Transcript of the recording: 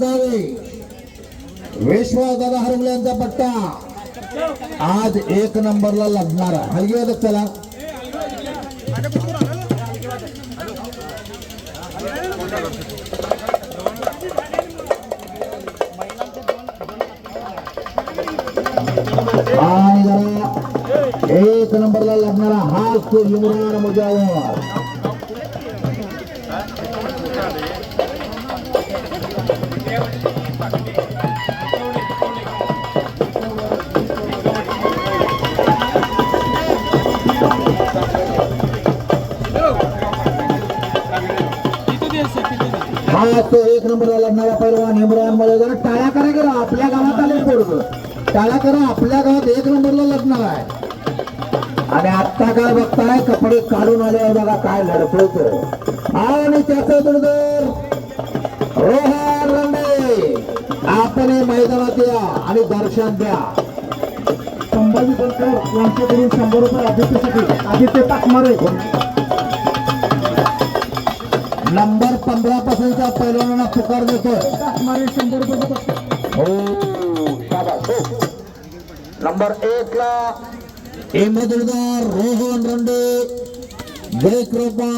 गंगावे विश्वासाला हरवल्यांचा पट्टा. आज एक नंबरला लढणार हलगी वादक चला. आणि जरा एक नंबरला लढणारा हा तो इम्रान मुजावर. हा तो एक नंबरला लढणारा पैलवान इम्रानमध्ये टाळ्या करा करा आपल्या गावात आले पोरग. टाळ्या करा आपल्या गावात एक नंबरला लढणार आहे. आणि आत्ता काय बघताय कपडे काढून आले बघा काय लढतोय आणि त्याचा बरोबर रोहन रंडे आपण मैदानात या आणि दर्शन द्या. संभाजी बनकर यांच्याकडून शंभर रुपये आदित्यसाठी आदित्य टाकमारे नंबर पंधरा पासूनच्या पैलवानांना पुकार देतोय टाकमारे शंभर रुपये बक्षीस. हो शाबास, हो. नंबर एक ला एमदुलदार रोहन रंडे ब्रेक रोपण